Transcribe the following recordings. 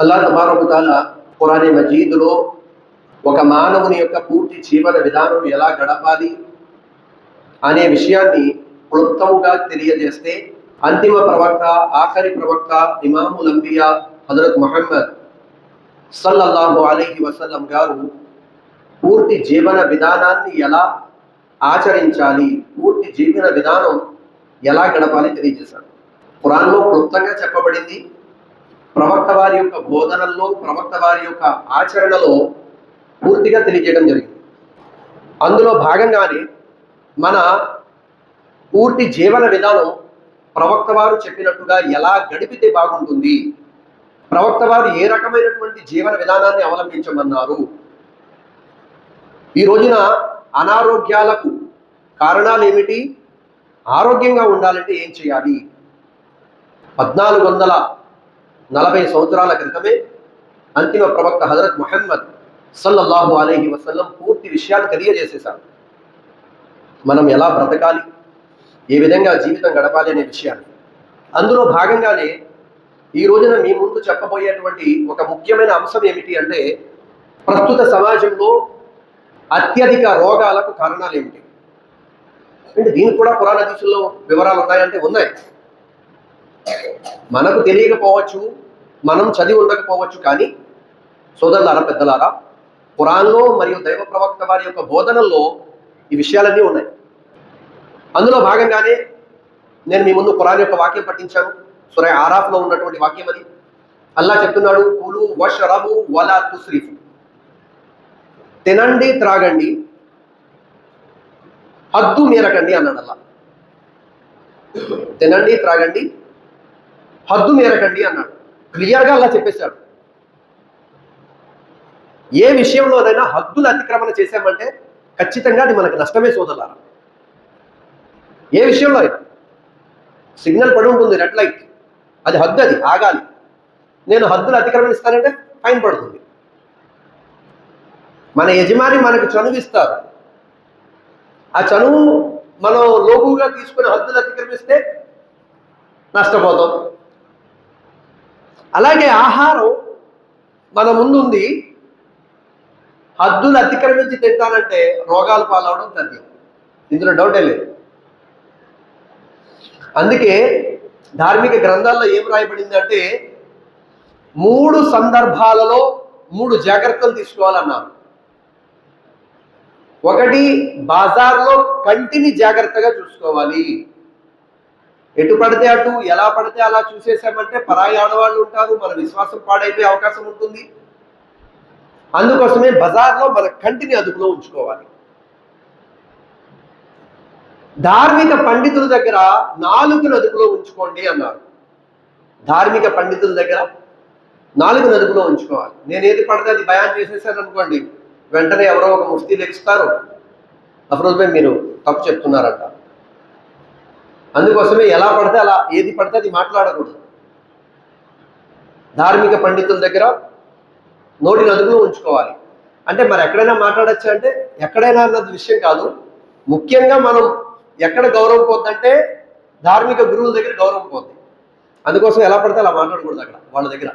అల్లా తబారకుతాల పురాణి మజీద్లో ఒక మానవుని యొక్క పూర్తి జీవన విధానం ఎలా గడపాలి అనే విషయాన్ని క్లుప్తముగా తెలియజేస్తే అంతిమ ప్రవక్త ఆఖరి ప్రవక్త ఇమాముల్ అంబియా హజరత్ మహమ్మద్ సల్లల్లాహు అలీహి వసల్లం గారు పూర్తి జీవన విధానాన్ని ఎలా ఆచరించాలి పూర్తి జీవన విధానం ఎలా గడపాలి తెలియజేశారు. ఖురాన్లో క్లుప్తంగా చెప్పబడింది ప్రవక్త వారి యొక్క బోధనల్లో ప్రవక్త వారి యొక్క ఆచరణలో పూర్తిగా తెలియజేయడం జరిగింది. అందులో భాగంగానే మన పూర్తి జీవన విధానం ప్రవక్త వారు చెప్పినట్టుగా ఎలా గడిపితే బాగుంటుంది ప్రవక్త వారు ఏ రకమైనటువంటి జీవన విధానాన్ని అవలంబించమన్నారు ఈ రోజున అనారోగ్యాలకు కారణాలు ఏమిటి ఆరోగ్యంగా ఉండాలంటే ఏం చేయాలి? పద్నాలుగు వందల నలభై సంవత్సరాల క్రితమే అంతిమ ప్రవక్త హజరత్ మొహమ్మద్ సల్లల్లాహు అలీహి వసల్లం పూర్తి విషయాలు తెలియజేసేశారు. మనం ఎలా బ్రతకాలి? ఏ విధంగా జీవితం గడపాలి అనే విషయాన్ని అందులో భాగంగానే ఈ రోజున మీ ముందు చెప్పబోయేటువంటి ఒక ముఖ్యమైన అంశం ఏమిటి అంటే ప్రస్తుత సమాజంలో అత్యధిక రోగాలకు కారణాలు ఏమిటి? అంటే దీనికి కూడా పురాణ దిశల్లో వివరాలు ఉన్నాయంటే ఉన్నాయి. మనకు తెలియకపోవచ్చు మనం చదివి ఉండకపోవచ్చు కానీ సోదరులారా పెద్దలారా పురాణంలో మరియు దైవ ప్రవక్త వారి యొక్క బోధనల్లో ఈ విషయాలన్నీ ఉన్నాయి. అందులో భాగంగానే నేను మీ ముందు ఖురాన్ యొక్క వాక్యం పట్టించాను సురే ఆరాఫ్లో ఉన్నటువంటి వాక్యం అది. అల్లా చెప్తున్నాడు కులు వషరబు వలా తుస్రిఫు. తినండి త్రాగండి హద్దు మీరకండి అన్నాడు అల్లా. తినండి త్రాగండి హద్దు మేరకండి అన్నాడు. క్లియర్గా అలా చెప్పేశాడు. ఏ విషయంలోనైనా హద్దులు అతిక్రమణ చేశామంటే ఖచ్చితంగా అది మనకు నష్టమే సోదరులారా. ఏ విషయంలో అయినా సిగ్నల్ పడి ఉంటుంది రెడ్ లైట్. అది హద్దు అది ఆగాలి. నేను హద్దులు అతిక్రమణిస్తానంటే ఫైన్ పడుతుంది. మన యజమాని మనకు చనువు ఇస్తారు. ఆ చనువు మనం లోకుగా తీసుకుని హద్దులు అతిక్రమిస్తే నష్టపోతాం. అలాగే ఆహారం మన ముందుంది. హద్దులు అతిక్రమించి తింటానంటే రోగాలు పాలవడం తథ్యం ఇందులో డౌటే లేదు. అందుకే ధార్మిక గ్రంథాల్లో ఏం రాయబడింది అంటే మూడు సందర్భాలలో మూడు జాగ్రత్తలు తీసుకోవాలన్నారు. ఒకటి బాజార్లో కంటిని జాగ్రత్తగా చూసుకోవాలి. ఎటు పడితే అటు ఎలా పడితే అలా చూసేసామంటే పరాయి ఆడవాళ్ళు ఉంటారు మన విశ్వాసం పాడైపోయే అవకాశం ఉంటుంది. అందుకోసమే బజార్లో మన కంటిని అదుపులో ఉంచుకోవాలి. ధార్మిక పండితుల దగ్గర నాలుగును అదుపులో ఉంచుకోండి అన్నారు. ధార్మిక పండితుల దగ్గర నాలుగును అదుపులో ఉంచుకోవాలి. నేను ఏది పడితే అది భయాన్ చేసేసాను అనుకోండి వెంటనే ఎవరో ఒక ముఫ్తీ లెక్కిస్తారు అఫరోజ్ మీరు తప్పు చెప్తున్నారంట. అందుకోసమే ఎలా పడితే అలా ఏది పడితే అది మాట్లాడకూడదు. ధార్మిక పండితుల దగ్గర నోటిని అదుపులో ఉంచుకోవాలి. అంటే మరి ఎక్కడైనా మాట్లాడచ్చు అంటే ఎక్కడైనా అన్నది విషయం కాదు. ముఖ్యంగా మనం ఎక్కడ గౌరవం పోద్దంటే ధార్మిక గురువుల దగ్గర గౌరవం పోద్ది. అందుకోసం ఎలా పడితే అలా మాట్లాడకూడదు అక్కడ వాళ్ళ దగ్గర.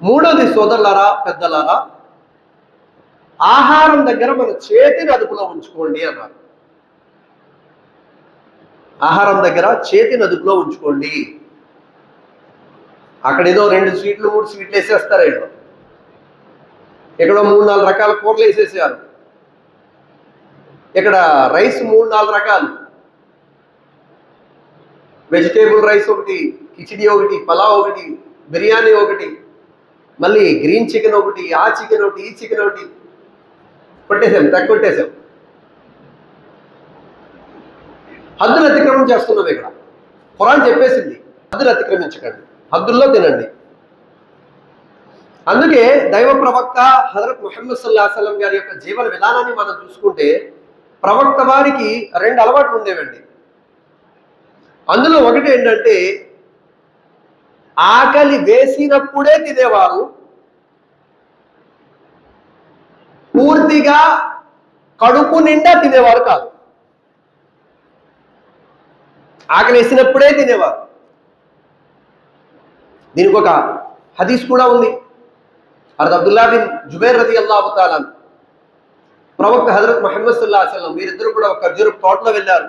మూడోది సోదరులారా పెద్దలారా ఆహారం దగ్గర మన చేతిని అదుపులో ఉంచుకోండి అన్నారు. ఆహారం దగ్గర చేతి నదుపులో ఉంచుకోండి. అక్కడ ఏదో రెండు స్వీట్లు మూడు స్వీట్లు వేసేస్తారు ఏదో ఎక్కడో మూడు నాలుగు రకాల కూరలు వేసేసారు. ఇక్కడ రైస్ మూడు నాలుగు రకాలు. వెజిటేబుల్ రైస్ ఒకటి కిచిడి ఒకటి పలావ్ ఒకటి బిర్యానీ ఒకటి మళ్ళీ గ్రీన్ చికెన్ ఒకటి ఆ చికెన్ ఒకటి ఈ చికెన్ ఒకటి. కొట్టేసాం తక్కువ కొట్టేసాం హద్దులు అతిక్రమం చేస్తున్నాం ఇక్కడ. ఖురాన్ చెప్పేసింది హద్దులు అతిక్రమించకండి హద్దుల్లో తినండి. అందుకే దైవ ప్రవక్త హజరత్ ముహమ్మద్ సల్లా సల్లం గారి యొక్క జీవన విధానాన్ని మనం చూసుకుంటే ప్రవక్త వారికి రెండు అలవాట్లు ఉండేవండి. అందులో ఒకటి ఏంటంటే ఆకలి వేసినప్పుడే తినేవారు పూర్తిగా కడుపు నిండా తినేవారు కాదు. ఆకలి వేసినప్పుడే తినేవారు దీనికి ఒక హదీస్ కూడా ఉంది. హరత్ అబ్దుల్లా బిన్ జుబేర్ రది అల్లాహు తాలాన్ ప్రవక్త హజరత్ మహమ్మద్ సుల్లా అసలం వీరిద్దరు కూడా ఒక ఖర్జూరం తోటలో వెళ్ళారు.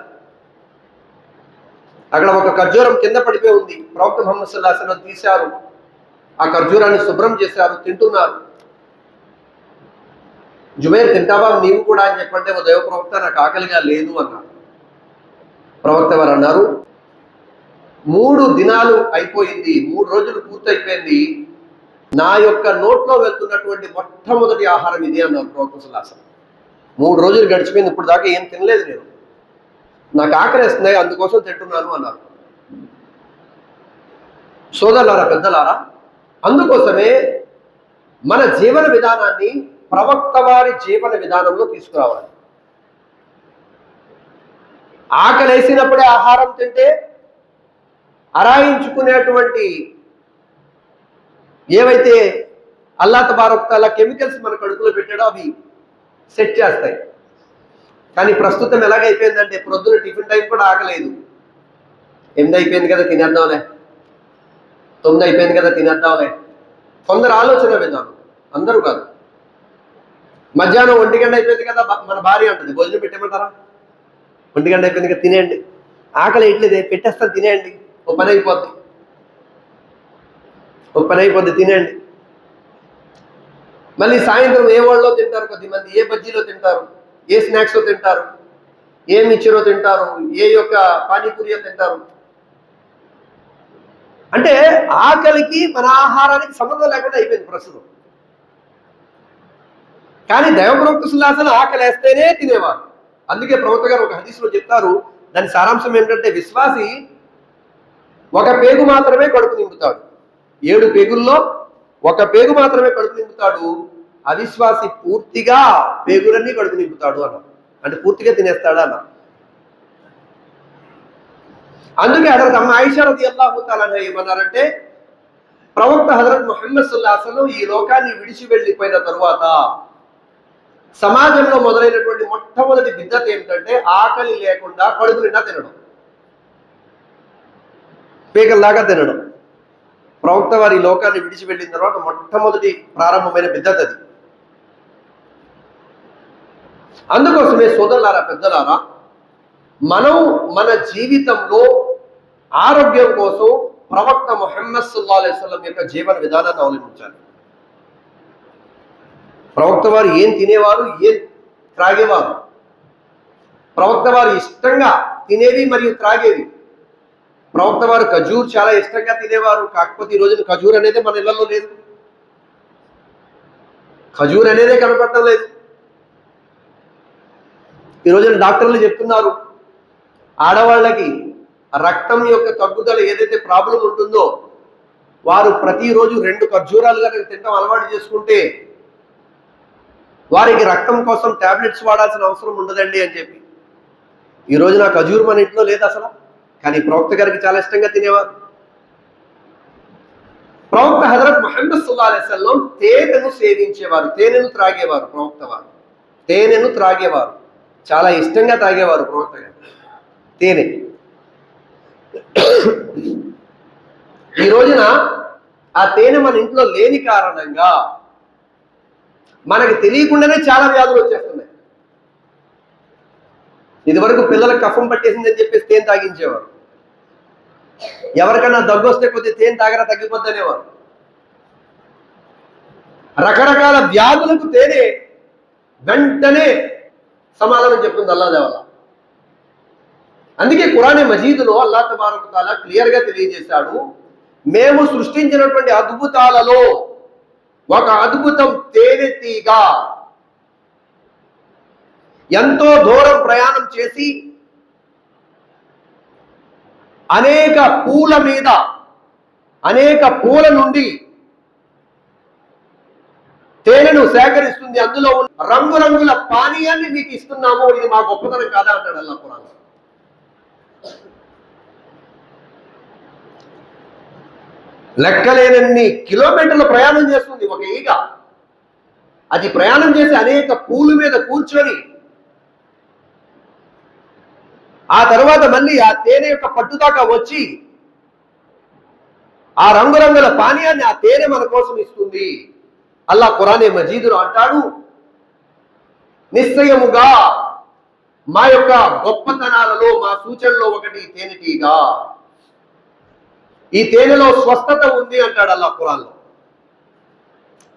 అక్కడ ఒక ఖర్జూరం కింద పడిపోయి ఉంది. ప్రవక్త మహమ్మద్ సుల్లా అసలం తీశారు. ఆ ఖర్జూరాన్ని శుభ్రం చేశారు తింటున్నారు. జుబేర్ తింటావా? నీవు కూడా అని చెప్పంటే ఓ దైవ ప్రవక్త నాకు ఆకలిగా లేదు అన్నారు ప్రవక్త వారు అన్నారు? మూడు దినాలు అయిపోయింది మూడు రోజులు పూర్తయిపోయింది. నా యొక్క నోట్లో వెళ్తున్నటువంటి మొట్టమొదటి ఆహారం ఇది అన్నారు ప్రవక్త సుల్లాసం మూడు రోజులు గడిచిపోయింది ఇప్పుడు దాకా ఏం తినలేదు నేను. నాకు ఆకలిస్తున్నాయి అందుకోసం తింటున్నాను అన్నారు. సోదరులారా పెద్దలారా అందుకోసమే మన జీవన విధానాన్ని ప్రవక్త వారి జీవన విధానంలో తీసుకురావాలి. ఆకలేసినప్పుడే ఆహారం తింటే అరాయించుకునేటువంటి ఏవైతే అల్లా తబారొక్తాల కెమికల్స్ మన కడుపులో పెట్టాడో అవి సెట్ చేస్తాయి. కానీ ప్రస్తుతం ఎలాగైపోయిందంటే ప్రొద్దున టిఫిన్ టైం కూడా ఆగలేదు. ఎనిమిది అయిపోయింది కదా తినేద్దాంలే. తొమ్మిది అయిపోయింది కదా తినేద్దాంలే. కొందరు ఆలోచన విధానం. అందరూ కాదు. మధ్యాహ్నం ఒంటి గంట అయిపోయింది కదా మన భార్య అంటుంది. భోజనం పెట్టమంటారా? ఒంటి గంట అయిపోయింది కదా తినేయండి. ఆకలి వేయట్లేదే పెట్టేస్తాను తినేయండి. ఓ పని అయిపోద్ది. ఓ పని అయిపోద్ది తినేయండి. మళ్ళీ సాయంత్రం ఏ వాళ్ళలో తింటారు కొద్దిమంది ఏ బజ్జీలో తింటారు ఏ స్నాక్స్లో తింటారు ఏ మిర్చిలో తింటారు ఏ యొక్క పానీపూరియో తింటారు. అంటే ఆకలికి మన ఆహారానికి సంబంధం లేకుండా అయిపోయింది ప్రస్తుతం. కానీ దైవప్రవక్త సుల్లాసన ఆకలేస్తేనే తినేవారు. అందుకే ప్రవక్త గారు ఒక హదీస్లో చెప్తారు దాని సారాంశం ఏంటంటే విశ్వాసి ఒక పేగు మాత్రమే కడుపు నింపుతాడు. ఏడు పేగుల్లో ఒక పేగు మాత్రమే కడుపు నింపుతాడు. అవిశ్వాసి పూర్తిగా పేగులన్నీ కడుపు నింపుతాడు అన్న అంటే పూర్తిగా తినేస్తాడు అన్న అందుకే హజరత్ అమ్మ ఐషా రది అల్లాహు ఏమన్నారంటే ప్రవక్త హజరత్ ముహమ్మద్ సుల్లాసను ఈ లోకాన్ని విడిచి వెళ్ళిపోయిన తరువాత సమాజంలో మొదలైనటువంటి మొట్టమొదటి బిద్దత ఏమిటంటే ఆకలి లేకుండా కడుపు నిండా తినడం. పీకల్లాగా తినడం. ప్రవక్త వారి లోకాన్ని విడిచి వెళ్ళిన తర్వాత మొట్టమొదటి ప్రారంభమైన బిద్దత అది. అందుకోసమే సోదరులారా పెద్దలారా మనం మన జీవితంలో ఆరోగ్యం కోసం ప్రవక్త మొహమ్మద్ సుల్లా అలైస్లం యొక్క జీవన విధానాన్ని అవలంబించాలి. ప్రవక్త వారు ఏం తినేవారు ఏం త్రాగేవారు? ప్రవక్త వారు ఇష్టంగా తినేవి మరియు త్రాగేవి. ప్రవక్త వారు ఖజూర్ చాలా ఇష్టంగా తినేవారు కాకపోతే ఈ రోజున ఖజూర్ అనేది మన ఇళ్ళలో లేదు. ఖజూర్ అనేదే కనపడటం లేదు. ఈ రోజున డాక్టర్లు చెప్తున్నారు ఆడవాళ్ళకి రక్తం యొక్క తగ్గుదల ఏదైతే ప్రాబ్లం ఉంటుందో వారు ప్రతిరోజు రెండు ఖర్జూరాలు కనుక తినడం అలవాటు చేసుకుంటే వారికి రక్తం కోసం టాబ్లెట్స్ వాడాల్సిన అవసరం ఉండదండి అని చెప్పి. ఈ నాకు ఖజూర్ మన ఇంట్లో లేదు అసలు కానీ ప్రవక్త గారికి చాలా ఇష్టంగా తినేవారు. ప్రవక్త హజరత్ మహమ్మద్ సుల్లా అలైస్లం తేనెను సేవించేవారు తేనెను త్రాగేవారు ప్రవక్త వారు. తేనెను త్రాగేవారు. చాలా ఇష్టంగా తాగేవారు ప్రవక్త గారు. తేనె. ఈ రోజున ఆ తేనె మన ఇంట్లో లేని కారణంగా మనకి తెలియకుండానే చాలా వ్యాధులు వచ్చేస్తున్నాయి. ఇదివరకు పిల్లలకు కఫం పట్టేసిందని చెప్పేసి తేనె తాగించేవారు. ఎవరికైనా దగ్గు వస్తే కొద్దిగా తేనె తాగరా తగ్గిపోద్ది అనేవారు. రకరకాల వ్యాధులకు తేనె వెంటనే సమాధానం చెప్తుంది అల్లాదేవాల అందుకే కురానే మజీదులో అల్లా తబారకు తాలా క్లియర్గా తెలియజేశాడు మేము సృష్టించినటువంటి అద్భుతాలలో ఒక అద్భుతం తేనె తీగ. ఎంతో దూరం ప్రయాణం చేసి అనేక పూల మీద అనేక పూల నుండి తేనెను సేకరిస్తుంది. అందులో ఉన్న రంగురంగుల పానీయాన్ని మీకు ఇస్తున్నాము. ఇది మా గొప్పతనం కాదా అంటాడు అల్లా పురాణం లెక్కలేనన్ని కిలోమీటర్ల ప్రయాణం చేస్తుంది ఒక ఈగ. అది ప్రయాణం చేసి అనేక పూల మీద కూర్చొని ఆ తర్వాత మళ్ళీ ఆ తేనె యొక్క పట్టుదాకా వచ్చి ఆ రంగురంగుల పానీయాన్ని ఆ తేనె మన కోసం ఇస్తుంది. అల్లా కురానే మజీదులో అంటాడు నిశ్చయముగా మా యొక్క గొప్పతనాలలో మా సూచనలో ఒకటి తేనెటీగా. ఈ తేనెలో స్వస్థత ఉంది అంటాడు అల్లా కురాల్లో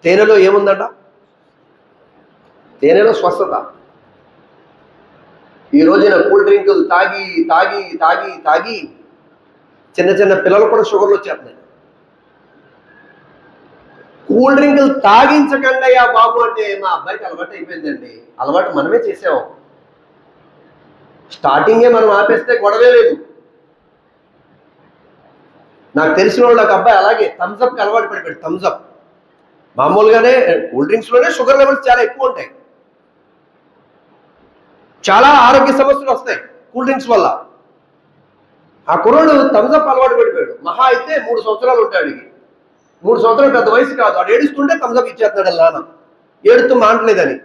తేనెలో ఏముందట? తేనెలో స్వస్థత. ఈ రోజున కూల్ డ్రింకులు తాగి తాగి తాగి తాగి చిన్న చిన్న పిల్లలు కూడా షుగర్లు వచ్చేస్తున్నాయి. కూల్ డ్రింకులు తాగించకండి అయ్యా బాబు అంటే మా అబ్బాయికి అలవాటు అయిపోయిందండి. అలవాటు మనమే చేసాం. స్టార్టింగే మనం ఆపేస్తే గొడవే లేదు. నాకు తెలిసిన వాళ్ళు ఒక అబ్బాయి అలాగే థమ్స్అప్కి అలవాటు పడిపోయాడు థమ్స్అప్ మామూలుగానే కూల్ డ్రింక్స్లోనే షుగర్ లెవెల్స్ చాలా ఎక్కువ ఉంటాయి. చాలా ఆరోగ్య సమస్యలు వస్తాయి కూల్ డ్రింక్స్ వల్ల. ఆ కుర్రోడు థమ్స్అప్ అలవాటు పడిపోయాడు. మహా అయితే మూడు సంవత్సరాలు ఉంటాడు మూడు సంవత్సరాలు పెద్ద వయసు కాదు. వాడు ఏడుస్తుంటే థమ్స్అప్ ఇచ్చేస్తున్నాడు వాళ్ళ నాన్న ఏడుతూ మానట్లేదని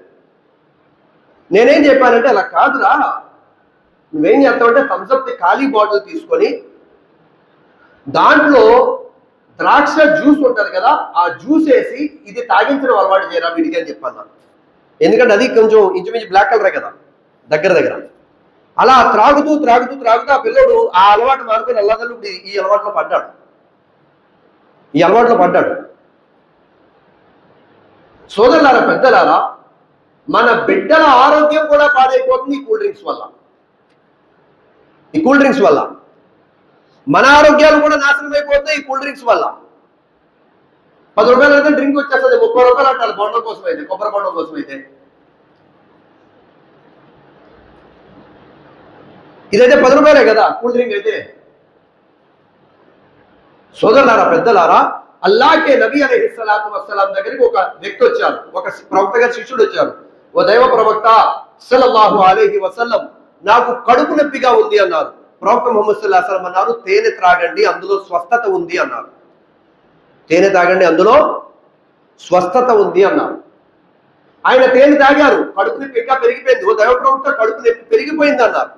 నేనేం చెప్పానంటే అలా కాదురా. నువ్వేం చేస్తావంటే థమ్స్అప్ ఖాళీ బాటిల్ తీసుకొని దాంట్లో ద్రాక్ష జ్యూస్ ఉంటుంది కదా ఆ జ్యూస్ వేసి ఇది తాగించడం అలవాటు చేయరా వీడికి అని చెప్పాను నాకు. ఎందుకంటే అది కొంచెం ఇంచుమించు బ్లాక్ కలరే కదా దగ్గర దగ్గర. అలా త్రాగుతూ త్రాగుతూ త్రాగుతూ ఆ పిల్లోడు ఆ అలవాటు మానుకొని అల్లదల్లు ఈ అలవాట్లో పడ్డాడు. ఈ అలవాట్లో పడ్డాడు. సోదరులారా పెద్దలారా మన బిడ్డల ఆరోగ్యం కూడా పాడైపోతుంది ఈ కూల్ డ్రింక్స్ వల్ల. ఈ కూల్ డ్రింక్స్ వల్ల. మన ఆరోగ్యాలు కూడా నాశనం అయిపోతాయి ఈ కూల్ డ్రింక్స్ వల్ల. పది రూపాయలు అయితే డ్రింక్ వచ్చేస్తుంది ముప్పై రూపాయలు అంటారు బొండం కోసం అయితే కొబ్బరి బొండం కోసం అయితే. ఇదైతే పది రూపాయలే కదా కూల్ డ్రింక్ అయితే. సోదరులారా పెద్దలారా అల్లాకే నబీ అలైహి సలాతు వస్సలాం దగ్గరికి ఒక వ్యక్తి వచ్చారు ఒక ప్రవక్త గారి శిష్యుడు వచ్చారు. ఓ దైవ ప్రవక్త సల్లల్లాహు అలైహి వసల్లం నాకు కడుపు నొప్పిగా ఉంది అన్నారు. ప్రవక్త ముహమ్మద్ సల్లాహు అన్నారు తేనె త్రాగండి అందులో స్వస్థత ఉంది అన్నారు. తేనె తాగండి అందులో స్వస్థత ఉంది అన్నారు. ఆయన తేనె తాగారు కడుపు నొప్పి ఇంకా పెరిగిపోయింది. ఓ దైవ ప్రవక్త కడుపు నొప్పి పెరిగిపోయింది అన్నారు.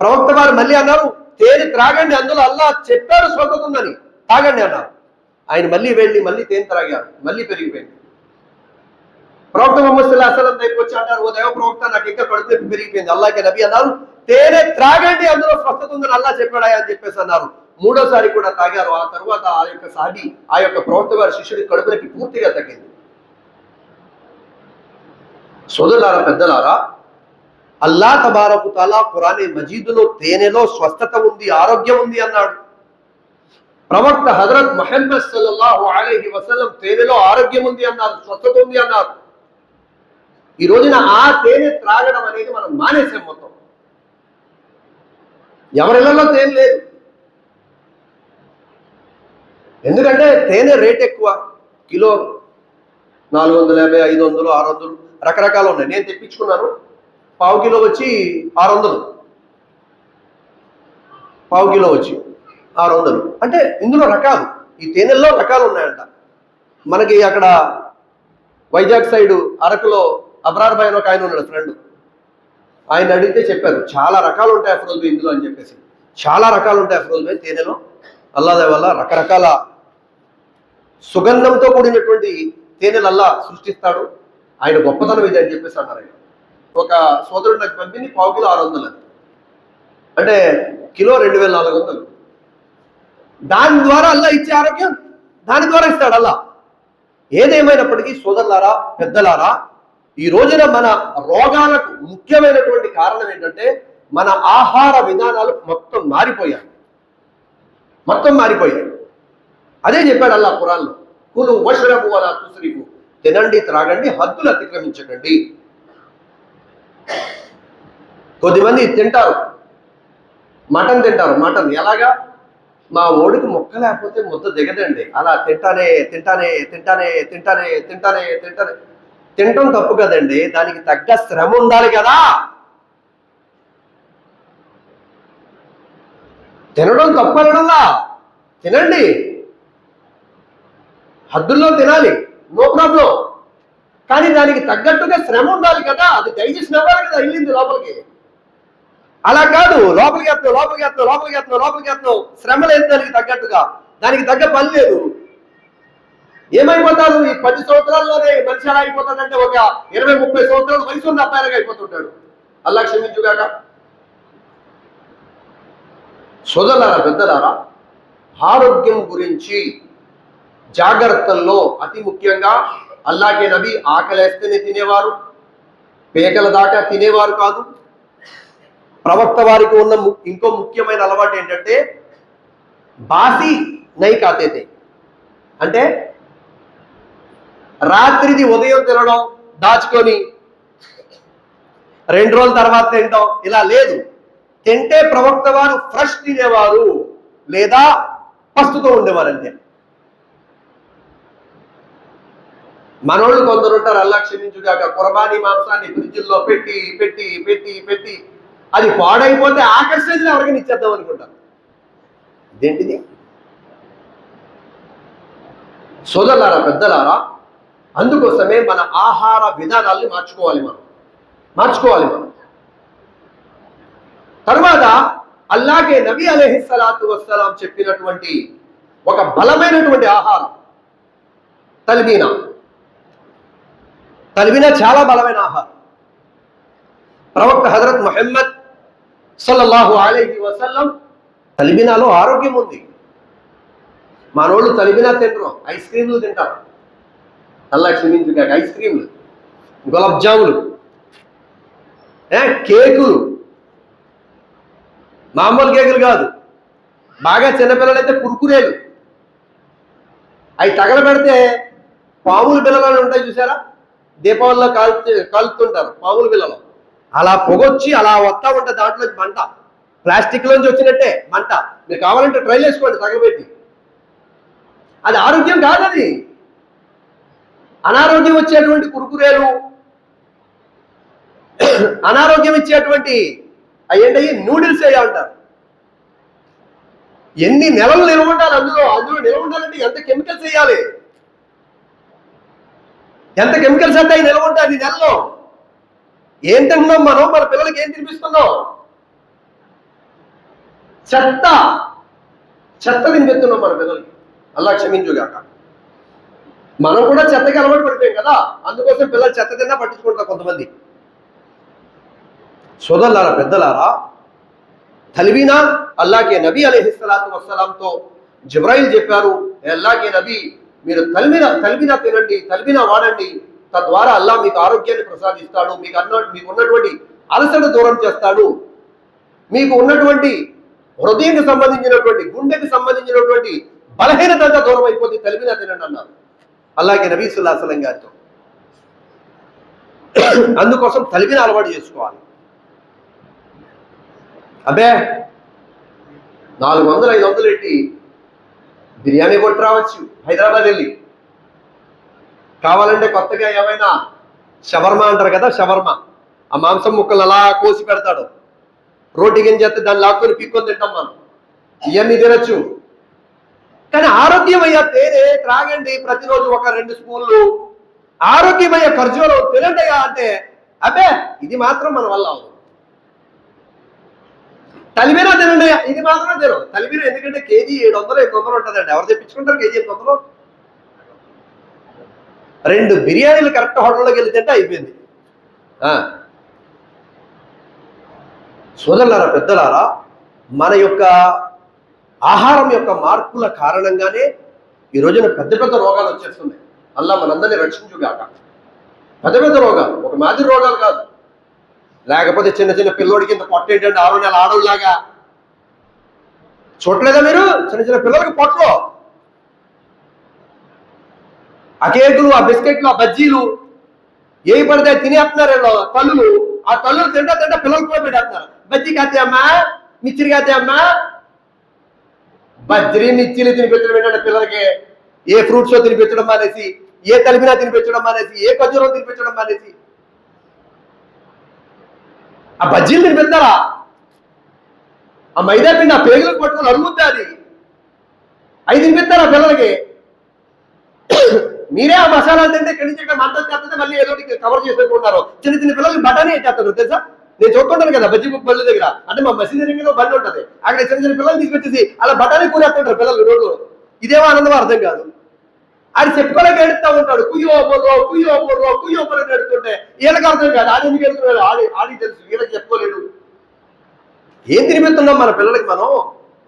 ప్రవక్త వారు మళ్ళీ అన్నారు తేనె త్రాగండి అందులో అల్లా చెప్పాడు స్వస్థత ఉందని తాగండి అన్నారు. ఆయన మళ్ళీ వెళ్ళి మళ్ళీ తేనె త్రాగారు మళ్ళీ పెరిగిపోయింది. ప్రవక్త ముహమ్మద్ సల్లాహు దగ్గరికి వచ్చి అంటారు ఓ దైవ ప్రవక్త నాకు ఇంకా కడుపు నొప్పి పెరిగిపోయింది. అల్లాకే నబీ అన్నారు. తేనె త్రాగండి అందులో స్వస్థత ఉందని అల్లా చెప్పాడా అని చెప్పేసి అన్నారు. మూడోసారి కూడా తాగారు. ఆ తర్వాత ఆ యొక్క సాగి ఆ యొక్క ప్రవక్త వారి శిష్యుడి కడుపులకి పూర్తిగా తగ్గింది. సోదరులారా పెద్దలారా అల్లా తబారకు తాలా ఖురానే మజీదులో తేనెలో స్వస్థత ఉంది ఆరోగ్యం ఉంది అన్నాడు. ప్రవక్త హజరత్ మహమ్మద్ సల్లల్లాహు అలైహి వసల్లం తేనెలో ఆరోగ్యం ఉంది అన్నారు స్వస్థత ఉంది అన్నారు. ఈ రోజున ఆ తేనె త్రాగడం అనేది మనం మానేసాం మొత్తం. ఎవరిళ్ళలో తేనె లేదు. ఎందుకంటే తేనె రేట్ ఎక్కువ. కిలో నాలుగు వందల యాభై ఐదు వందలు ఆరు వందలు రకరకాలు ఉన్నాయి. నేను తెప్పించుకున్నాను. పావు కిలో వచ్చి ఆరు వందలు పావు కిలో వచ్చి ఆరు వందలు అంటే ఇందులో రకాలు. ఈ తేనెల్లో రకాలు ఉన్నాయంట. మనకి అక్కడ వైజాగ్ సైడ్ అరకులో అబ్రార్ బాయ్ అని ఒక ఆయన ఉన్నాడు ఫ్రెండ్. ఆయన అడిగితే చెప్పారు చాలా రకాలు ఉంటాయి అఫ్రోజ్ బై ఇందులో అని చెప్పేసి. చాలా రకాలు ఉంటాయి అఫ్రోజ్ బై తేనెలో. అల్లాదే వల్ల రకరకాల సుగంధంతో కూడినటువంటి తేనెలు అల్లా సృష్టిస్తాడు. ఆయన గొప్పతనం ఇది అని చెప్పేసి అన్నారు ఆయన. ఒక సోదరుడు నాకు పంపింది పావు కిలో ఆరు వందలు అని. అంటే కిలో రెండు వేల నాలుగు వందలు. దాని ద్వారా అల్లా ఇచ్చే ఆరోగ్యం. దాని ద్వారా ఇస్తాడు అల్లా. ఏదేమైనప్పటికీ సోదరులారా పెద్దలారా ఈ రోజున మన రోగాలకు ముఖ్యమైనటువంటి కారణం ఏంటంటే మన ఆహార విధానాలు మొత్తం మారిపోయాయి. మొత్తం మారిపోయాయి. అదే చెప్పాడు అల్లా పురాణంలో కులు వషరపు అలా తుసరిపు తినండి త్రాగండి హద్దులు అతిక్రమించకండి. కొద్దిమంది తింటారు. మటన్ తింటారు. మటన్ ఎలాగా? మా ఓడికి మొక్క లేకపోతే ముద్ద దిగదండి. అలా తింటానే తింటానే తింటానే తింటానే తింటానే తింటానే. తినటం తప్పు కదండి దానికి తగ్గ శ్రమ ఉండాలి కదా. తినడం తప్పు అనడంలా? తినండి. హద్దుల్లో తినాలి నో ప్రాబ్లం. కానీ దానికి తగ్గట్టుగా శ్రమ ఉండాలి కదా అది డైజెషన్ అవ్వాలి కదా వెళ్ళింది లోపలికి. అలా కాదు లోపలికి ఎత్తున్నావు లోపలికి ఎత్తున్నావు లోపలికి ఎత్తున్నావు లోపలికి ఎత్తున్నావు శ్రమ లేదు దానికి తగ్గట్టుగా. దానికి తగ్గ పని లేదు. ఏమైపోతారు? ఈ పది సంవత్సరాల్లోనే మనిషి ఎలా అయిపోతాడంటే ఒక ఇరవై ముప్పై సంవత్సరాల వయసు ఉన్న అబ్బాయిగా అయిపోతుంటాడు. అల్లా క్షమించుగాక. సోదరులారా పెద్దలారా ఆరోగ్యం గురించి జాగ్రత్తల్లో అతి ముఖ్యంగా అల్లాకే నబి ఆకలేస్తేనే తినేవారు పేకల దాకా తినేవారు కాదు. ప్రవక్త వారికి ఉన్న ము- ఇంకో ముఖ్యమైన అలవాటు ఏంటంటే బాసి నై కాతేతే అంటే రాత్రిది ఉదయం తినడం దాచుకొని రెండు రోజుల తర్వాత తింటాం ఇలా లేదు. తింటే ప్రవక్త వారు ఫ్రెష్ తినేవారు లేదా పస్తుతో ఉండేవారు అంతే మనోళ్ళు కొందరు ఉంటారు అల్లా క్షమించుగాక కుర్బానీ మాంసాన్ని ఫ్రిడ్జిల్లో పెట్టి పెట్టి పెట్టి పెట్టి అది పాడైపోతే ఆకర్షణ ఎవరికైనా ఇచ్చేద్దాం అనుకుంటారు? ఇదేంటిది? సోదరులారా పెద్దలారా అందుకోసమే మన ఆహార విధానాల్ని మార్చుకోవాలి మనం. మార్చుకోవాలి మనం. తర్వాత అల్లాగే నబీ అలహిస్సలాతు వస్సలాం చెప్పినటువంటి ఒక బలమైనటువంటి ఆహారం తల్బీనా. తల్బీనా చాలా బలమైన ఆహారం. ప్రవక్త హజరత్ మొహమ్మద్ సల్లల్లాహు అలైహి వసల్లం తల్బీనాలో ఆరోగ్యం ఉంది. మనోళ్ళు తలిబినా తినరు ఐస్ క్రీమ్లు తింటారు. అల్లా క్షమించుగాక ఐస్ క్రీమ్లు గులాబ్ జాములు ఏ కేకులు. మామూలు కేకులు కాదు. బాగా చిన్నపిల్లలైతే కురుకురేలు. అవి తగలబెడితే పాములు పిల్లలు ఉంటాయి చూసారా? దీపావళిలో కాలు కాలుతుంటారు పాముల పిల్లలు అలా పొగొచ్చి అలా వస్తా ఉంటుంది దాంట్లో మంట. ప్లాస్టిక్ లోంచి వచ్చినట్టే మంట. మీరు కావాలంటే ట్రైల్ వేసుకోండి తగలబెట్టి. అది ఆరోగ్యం కాదది. అనారోగ్యం వచ్చేటువంటి కురుకురేలు అనారోగ్యం ఇచ్చేటువంటి అయ్యండి నూడిల్స్ అయ్యా అంటారు. ఎన్ని నెలలు నిల్వ ఉండాలి అందులో? అందులో నిల్వ ఉండాలంటే ఎంత కెమికల్స్ వేయాలి? ఎంత కెమికల్స్ అంటే నిల్వ ఉంటాయి ఈ నెలలో? ఏం తింటున్నాం మనం? మన పిల్లలకి ఏం తినిపిస్తున్నాం? చెత్త. చెత్త తినిపిస్తున్నాం మన పిల్లలకి. అలా క్షమించుగాక. మనం కూడా చెత్తకి అలవాటు పడిపోయాం కదా. అందుకోసం పిల్లలు చెత్త తిన్నా పట్టించుకుంటారు కొంతమంది. సోదరులారా పెద్దలారా తల్వీనా అల్లాకే నబీ అలీహిస్సలాతు వస్సలాంతో జిబ్రాయిల్ చెప్పారు అల్లాగే అల్లాకే నబీ మీరు తల్మినా తల్బినా తినండి తల్బినా వాడండి. తద్వారా అల్లా మీకు ఆరోగ్యాన్ని ప్రసాదిస్తాడు మీకు అన్న మీకు ఉన్నటువంటి అలసట దూరం చేస్తాడు. మీకు ఉన్నటువంటి హృదయంకి సంబంధించినటువంటి గుండెకి సంబంధించినటువంటి బలహీనత అంతా దూరం అయిపోతుంది తలిపినా తినండి అన్నారు. అలాగే నబీ సుల్లాసలం గారితో. అందుకోసం తలిపిన అలవాటు చేసుకోవాలి. అబ్బే నాలుగు వందలు ఐదు వందలు పెట్టి బిర్యానీ కొట్టి రావచ్చు హైదరాబాద్ వెళ్ళి. కావాలంటే కొత్తగా ఏమైనా శవర్మ అంటారు కదా శవర్మ ఆ మాంసం ముక్కలు అలా కోసి పెడతాడు. రోటికి గింజ చేస్తే దాన్ని లాక్కొని పీక్కొని తింటాం మనం. ఇవన్నీ తినచ్చు. కానీ ఆరోగ్యమయ్య తేనె త్రాగండి ప్రతిరోజు ఒక రెండు స్పూన్లు. ఆరోగ్యమయ్య ఖర్జూరం తినండియా అంటే అబ్బే ఇది మాత్రం మన వల్ల అవుతుంది తలిబీనా తినండి ఇది మాత్రం తినం తలిబీనా ఎందుకంటే కేజీ ఏడు వందలు ఎనిమిది వందలు ఉంటుందండి. ఎవరు తెప్పించుకుంటారు కేజీ ఎనిమిది వందలు రెండు బిర్యానీలు కరెక్ట్ హోటల్లోకి వెళ్ళి తింటే అయిపోయింది. ఆ. సోదరులారా పెద్దలారా మన యొక్క ఆహారం యొక్క మార్పుల కారణంగానే ఈ రోజున పెద్ద పెద్ద రోగాలు వచ్చేస్తున్నాయి. అలా మనందరినీ రక్షించుగాక. పెద్ద పెద్ద రోగాలు ఒక మాదిరి రోగాలు కాదు. లేకపోతే చిన్న చిన్న పిల్లోడికి ఇంత పొట్ట ఏంటంటే ఆరు నెలల ఆడవులాగా చూడలేదా మీరు? చిన్న చిన్న పిల్లలకి పొట్టలో. ఆ కేకులు ఆ బిస్కెట్లు ఆ బజ్జీలు ఏవి పడితే తినేస్తున్నారు తల్లులు. ఆ తల్లులు తింటా తింటా పిల్లలు కూడా పెట్టేస్తున్నారు బజ్జీ కాతే అమ్మా మిచ్చిరి కాతే అమ్మా. బజ్జీ మిచ్చిలు తినిపించడం ఏంటంటే పిల్లలకి ఏ ఫ్రూట్స్ తినిపించడం మానేసి ఏ కలిపినా తినిపించడం మానేసి ఏ ఖర్జూరం తినిపించడం మానేసి. ఆ బజ్జీలు తినిపిస్తారా ఆ మైదా పిండి ఆ పేగులకు పట్టుకుని అరుగుద్దా అది? అవి తినిపిస్తారా పిల్లలకి? మీరే ఆ మసాలాలు తింటే ఇక్కడి నుంచి ఇక్కడ చేస్తే మళ్ళీ ఏదో కవర్ చేసుకుంటున్నారు చిన్న చిన్న పిల్లలకి బఠానీ చేస్తారు తెలుసా? నేను చూస్తుంటాను కదా బజ్జీ బళ్ళు దగ్గర. అంటే మా మసీదు దగ్గర బండి ఉంటుంది. అక్కడ చిన్న చిన్న పిల్లలు తీసుకొచ్చేసి అలా బఠానీ కూరేస్తుంటారు పిల్లలు రోడ్లో. ఇదేమో ఆనందం అర్థం కాదు. ఆయన చెప్పుకోలేక ఎడుతూ ఉంటాడు. కుయ్యో బొర్రో కుయ్యో బొర్రో కుయ్యో బొర్రో ఎడుతుంటే వీళ్ళకి అర్థం కాదు. ఆడి ఎందుకు ఎడుతున్నాడు ఆడి ఆడికి తెలుసు. వీళ్ళకి చెప్పుకోలేడు. ఏం తినిపిస్తున్నాం మన పిల్లలకి మనం?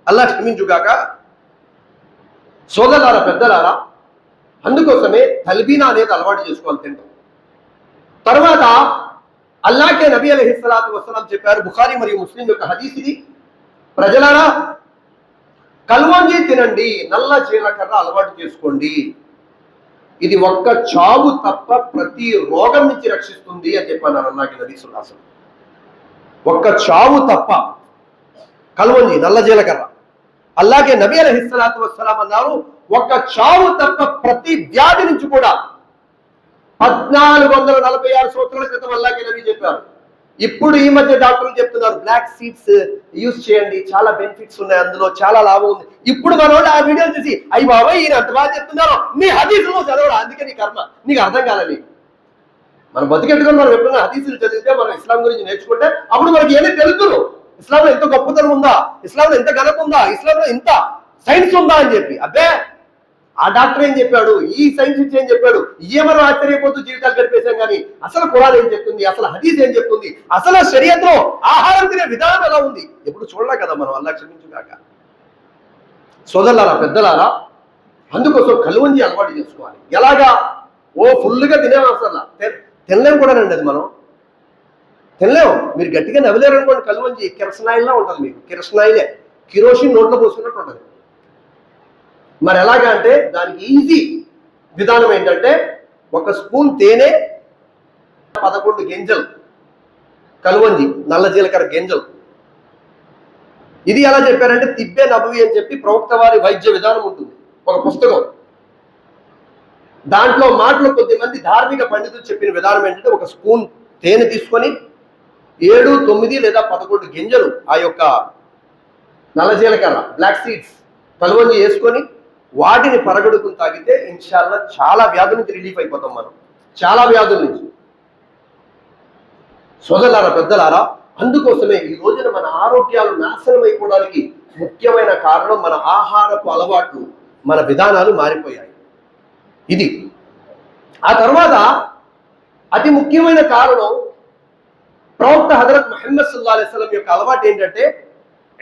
అల్లా క్షమించుగాక సోదరులారా పెద్దలారా అందుకోసమే తల్బీనా అనేది అలవాటు చేసుకోవాలి తింటాం. తర్వాత అల్లాకే నబీ అలహిస్సలాతు వసలాం చెప్పారు. బుఖారి మరియు ముస్లిం యొక్క హదీస్ ఇది. ప్రజలారా కల్వంజి తినండి నల్ల జీలకర్ర అలవాటు చేసుకోండి. ఇది ఒక్క చావు తప్ప ప్రతి రోగం నుంచి రక్షిస్తుంది అని చెప్పన్నారు అల్లాకి నబీ సుల్లాసం ఒక్క చావు తప్ప కల్వంజి నల్ల జీలకర్ర. అల్లాగే నబీ అలహిస్సలాతు వస్సలాం అన్నారు ఒక్క చావు తప్ప ప్రతి వ్యాధి నుంచి కూడా పద్నాలుగు వందల నలభై ఆరు సంవత్సరాల క్రితం అల్లాగే నబీ చెప్పారు. ఇప్పుడు ఈ మధ్య డాక్టర్లు చెప్తున్నారు బ్లాక్ సీడ్స్ యూజ్ చేయండి చాలా బెనిఫిట్స్ ఉన్నాయి అందులో చాలా లాభం ఉంది. ఇప్పుడు మనోడు ఆ వీడియో చూసి అయ్యి బాబా ఈయన అంత బాగా చెప్తున్నారు నీ హదీసులో చదవడు అందుకే నీ కర్మ నీకు అర్థం కాదని మనం బతికెట్టుకొని మనం ఎప్పుడైనా హదీసులు చదివితే మనం ఇస్లాం గురించి నేర్చుకుంటే అప్పుడు మనకి ఏమీ తెలుసును ఇస్లాంలో ఎంత గొప్పతనం ఉందా? ఇస్లాంలో ఎంత ఘనత ఉందా? ఇస్లాంలో ఎంత సైన్స్ ఉందా అని చెప్పి. అబ్బే! ఆ డాక్టర్ ఏం చెప్పాడు? ఈ సైన్స్ ఏం చెప్పాడు? ఏమన్నా ఆశ్చర్యపోతూ జీవితాలు గడిపేశాం కానీ అసలు కురాన్ ఏం చెప్తుంది? అసలు హదీస్ ఏం చెప్తుంది? అసలు శరీరంలో ఆహారం తినే విధానం ఎలా ఉంది? ఎప్పుడు చూడలే కదా మనం అల్లా క్షమించుగాక. సోదరులారా పెద్దలారా అందుకోసం కలువంజి అలవాటు చేసుకోవాలి. ఎలాగా? ఓ ఫుల్గా తినే అవసరం తినలేం కూడా రండి అది మనం. తినలేము మీరు గట్టిగా నవ్వలేరు అనుకోండి కలువంజి. కిరసనాయిల్లా ఉంటుంది మీకు. కిరసనాయిలే. కిరోషిన్ నోట్లో పోసుకున్నట్టు ఉంటుంది. మరి ఎలాగా అంటే దానికి ఈజీ విధానం ఏంటంటే ఒక స్పూన్ తేనె పదకొండు గింజలు కలువంజి నల్ల జీలకర్ర గింజలు. ఇది ఎలా చెప్పారంటే తిబ్బే నబవి అని చెప్పి ప్రవక్త వారి వైద్య విధానం ఉంటుంది ఒక పుస్తకం. దాంట్లో మాటలు కొద్దిమంది ధార్మిక పండితులు చెప్పిన విధానం ఏంటంటే ఒక స్పూన్ తేనె తీసుకొని ఏడు తొమ్మిది లేదా పదకొండు గింజలు ఆ యొక్క నల్ల జీలకర్ర బ్లాక్ సీడ్స్ కలువంజి వేసుకొని వాటిని పరగడుకుని తాగితే ఇన్షాల్లా చాలా వ్యాధుల నుంచి రిలీఫ్ అయిపోతాం మనం. చాలా వ్యాధుల నుంచి. సోదరులారా పెద్దలారా అందుకోసమే ఈ రోజున మన ఆరోగ్యాలు నాశనం అయిపోవడానికి ముఖ్యమైన కారణం మన ఆహారపు అలవాట్లు మన విధానాలు మారిపోయాయి. ఇది. ఆ తర్వాత అతి ముఖ్యమైన కారణం ప్రవక్త హజరత్ మహమ్మద్ సుల్లా అలైస్లం యొక్క అలవాటు ఏంటంటే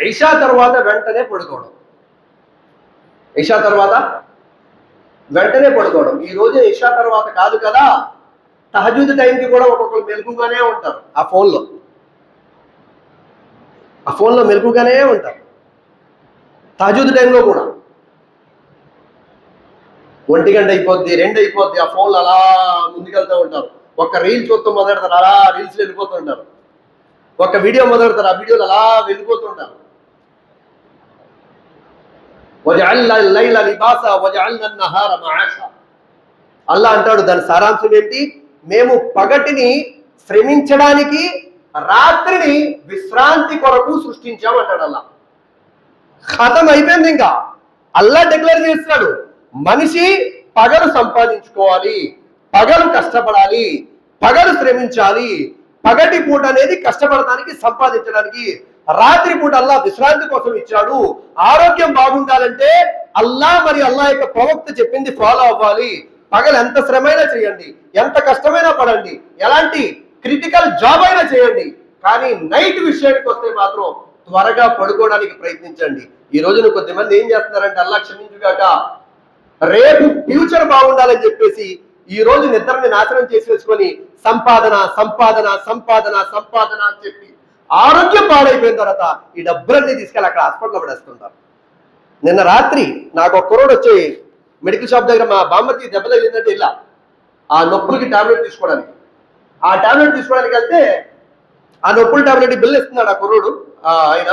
ఐషా తర్వాత వెంటనే పడుకోవడం. ఇషా తర్వాత వెంటనే పడుకోవడం. ఈ రోజు ఇషా తర్వాత కాదు కదా తహజూద్ టైంకి కూడా ఒక్కొక్కరు మెలుగుగానే ఉంటారు ఆ ఫోన్లో. ఆ ఫోన్లో మెలుగుగానే ఉంటారు. తహజూద్ టైంలో కూడా. ఒంటి గంట అయిపోద్ది రెండు అయిపోద్ది ఆ ఫోన్లో అలా ముందుకెళ్తూ ఉంటారు. ఒక రీల్ చూస్తూ మొదలెడతారు అలా రీల్స్ వెళ్ళిపోతుంటారు ఒక వీడియో మొదలెడతారు ఆ వీడియోలు అలా వెళ్ళిపోతుంటారు వజఅల్నా లైల లిబాసా వజఅల్నా నహార మఆషా అల్లా అంటాడు దాని సారాంశం ఏంటి? మేము పగటిని శ్రమించడానికి రాత్రిని విశ్రాంతి కొరకు సృష్టించాం అంటాడు అల్లా. కథం అయిపోయింది ఇంకా. అల్లా డిక్లేర్ చేస్తున్నాడు మనిషి పగలు సంపాదించుకోవాలి పగలు కష్టపడాలి పగలు శ్రమించాలి పగటి పూట అనేది కష్టపడటానికి సంపాదించడానికి రాత్రి పూట అల్లా విశ్రాంతి కోసం ఇచ్చాడు. ఆరోగ్యం బాగుండాలంటే అల్లా మరి అల్లా యొక్క ప్రవక్త చెప్పింది ఫాలో అవ్వాలి. పగలు ఎంత శ్రమైనా చేయండి. ఎంత కష్టమైనా పడండి. ఎలాంటి క్రిటికల్ జాబ్ అయినా చేయండి. కానీ నైట్ విషయానికి వస్తే మాత్రం త్వరగా పడుకోవడానికి ప్రయత్నించండి. ఈ రోజున కొద్దిమంది ఏం చేస్తున్నారంటే అల్లా క్షమించుగాక రేపు ఫ్యూచర్ బాగుండాలని చెప్పేసి ఈ రోజు నిద్రని నాశనం చేసి వేసుకొని సంపాదన సంపాదన సంపాదన సంపాదన అని చెప్పి ఆరోగ్యం పాడైపోయిన తర్వాత ఈ డబ్బులన్నీ తీసుకెళ్ళి అక్కడ హాస్పిటల్లో పడేస్తుంటారు. నిన్న రాత్రి నాకు ఒక కురోడు వచ్చి మెడికల్ షాప్ దగ్గర మా బామ్మకి దెబ్బ తగిలిందంటే ఇలా. ఆ నొప్పులకి టాబ్లెట్ తీసుకోవడానికి. ఆ టాబ్లెట్ తీసుకోవడానికి వెళ్తే ఆ నొప్పుల టాబ్లెట్ బిల్లు ఇస్తున్నాడు ఆ కుర్రోడు ఆ ఆయన.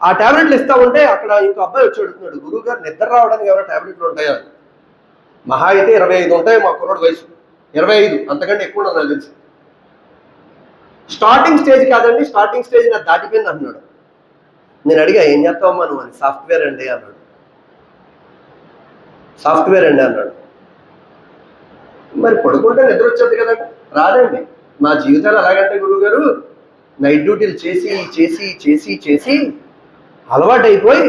ఆ టాబ్లెట్లు ఇస్తా ఉంటే అక్కడ ఇంకో అబ్బాయి వచ్చి అడుగుతున్నాడు గురువు గారు నిద్ర రావడానికి ఎవరైనా టాబ్లెట్లు ఉంటాయా? మహా అయితే ఇరవై ఐదు ఉంటాయి మా కుర్రోడు వయసు. ఇరవై ఐదు అంతకంటే ఎక్కువ నాకు తెలిసి. స్టార్టింగ్ స్టేజ్ కాదండి స్టార్టింగ్ స్టేజ్ నాకు దాటిపోయింది అన్నాడు. నేను అడిగా ఏం చేస్తావమ్మా నువ్వు? అని సాఫ్ట్వేర్ అండి అన్నాడు. సాఫ్ట్వేర్ అండి అన్నాడు. మరి పడుకుంటే నిద్ర వచ్చేది కదండి రాదండి. మా జీవితాలు ఎలాగంటే గురువు గారు నైట్ డ్యూటీలు చేసి చేసి చేసి చేసి అలవాటు అయిపోయి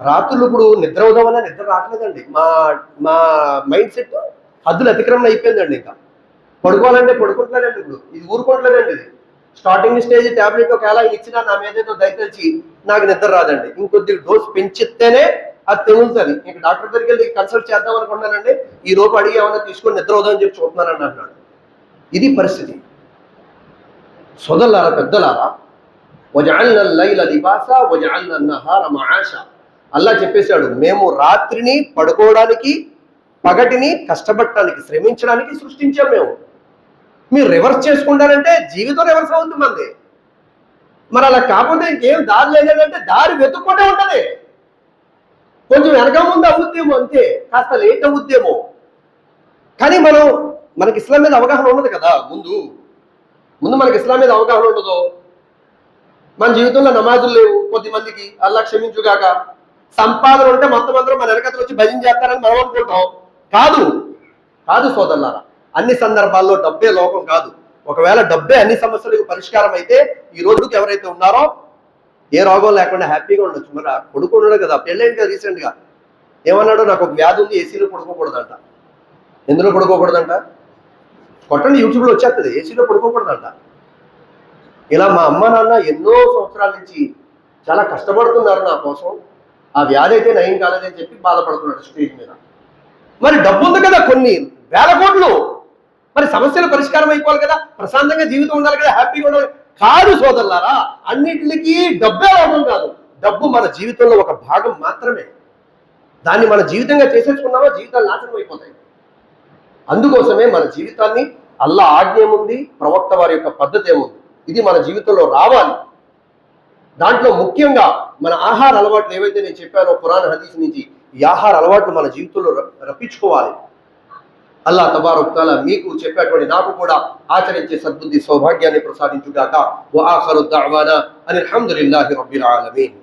రాత్రులు ఇప్పుడు నిద్ర అవుదాం నిద్ర రావట్లేదండి. మా మా మైండ్ సెట్ హద్దులు అతిక్రమణ అయిపోయిందండి ఇంకా. పడుకోవాలంటే పడుకుంటున్నానండి ఇప్పుడు. ఇది ఊరుకోవట్లేదండి ఇది. స్టార్టింగ్ స్టేజ్ టాబ్లెట్ ఒకవేళ ఇచ్చినా నా మీద ఏదో దయతలిచి నాకు నిద్ర రాదండి. ఇంకొద్ది డోస్ పెంచితేనే అది తెగులుతుంది. ఇంక డాక్టర్ దగ్గరికి వెళ్ళి కన్సల్ట్ చేద్దాం అనుకుంటున్నానండి. ఈ లోపు అడిగి ఏమైనా తీసుకొని నిద్ర అవుదామని చెప్పి చూస్తున్నానండి అన్నాడు ఇది పరిస్థితి. సోదరులారా పెద్దలారా వజాన్న లైల లిబాస వజాల్న నహార మఆష అల్లా చెప్పేశాడు మేము రాత్రిని పడుకోవడానికి పగటిని కష్టపడటానికి శ్రమించడానికి సృష్టించాం మేము. మీరు రివర్స్ చేసుకుంటారంటే జీవితం రివర్స్ అవుతుంది మంది. మరి అలా కాకపోతే ఇంకేం దారి లేదంటే దారి వెతుక్కుంటే ఉంటుంది. కొంచెం వెనక ముందు అవుద్దేమో అంతే కాస్త లేట్ అవుద్దేమో. కానీ మనం మనకి ఇస్లాం మీద అవగాహన ఉండదు కదా ముందు. ముందు మనకి ఇస్లాం మీద అవగాహన ఉండదు. మన జీవితంలో నమాజులు లేవు కొద్ది మందికి అల్లా క్షమించుగాక. సంపాదన ఉంటే మొత్తం అందరూ మన వెనకతలు వచ్చి భజన చేస్తారని మనం అనుకుంటాం. కాదు కాదు సోదరులారా. అన్ని సందర్భాల్లో డబ్బే లోకం కాదు. ఒకవేళ డబ్బే అన్ని సమస్యలకు పరిష్కారం అయితే ఈ రోజుకి ఎవరైతే ఉన్నారో ఏ రోగం లేకుండా హ్యాపీగా ఉండొచ్చు. మరి ఆ కొడుకు ఉన్నాడు కదా పెళ్ళైంది కదా రీసెంట్గా ఏమన్నాడు? నాకు ఒక వ్యాధి ఉంది ఏసీలో పడుకోకూడదంట. ఎందులో పడుకోకూడదంట? కొట్టండి యూట్యూబ్లో వచ్చేస్తుంది ఏసీలో పడుకోకూడదంట. ఇలా మా అమ్మ నాన్న ఎన్నో సంవత్సరాల నుంచి చాలా కష్టపడుతున్నారు నా కోసం. ఆ వ్యాధి అయితే నయం కాలేదని చెప్పి బాధపడుతున్నాడు స్టేజ్ మీద. మరి డబ్బు ఉంది కదా కొన్ని వేల కోట్లు. మరి సమస్యల పరిష్కారం అయిపోవాలి కదా. ప్రశాంతంగా జీవితం ఉండాలి కదా హ్యాపీగా ఉండాలి. కాదు సోదరులారా అన్నిటికీ డబ్బే అవడం కాదు. డబ్బు మన జీవితంలో ఒక భాగం మాత్రమే. దాన్ని మన జీవితంగా చేసేసుకున్నామా జీవితాలు నాశనం అయిపోతాయి. అందుకోసమే మన జీవితాన్ని అల్లా ఆజ్ఞ ఏముంది ప్రవక్త వారి యొక్క పద్ధతి ఏముంది? ఇది మన జీవితంలో రావాలి. దాంట్లో ముఖ్యంగా మన ఆహార అలవాట్లు ఏవైతే నేను చెప్పానో పురాణ హదీస్ నుంచి ఈ ఆహార అలవాట్లు మన జీవితంలో ర- రప్పించుకోవాలి. అల్లా తబారుక్తాల మీకు చెప్పేటువంటి నాకు కూడా ఆచరించే సద్బుద్ధి సౌభాగ్యాన్ని ప్రసాదించుగాక వఆఖరు దఅవానా అనిల్ హమ్దులిల్లాహి రబ్బిల్ ఆలమీన్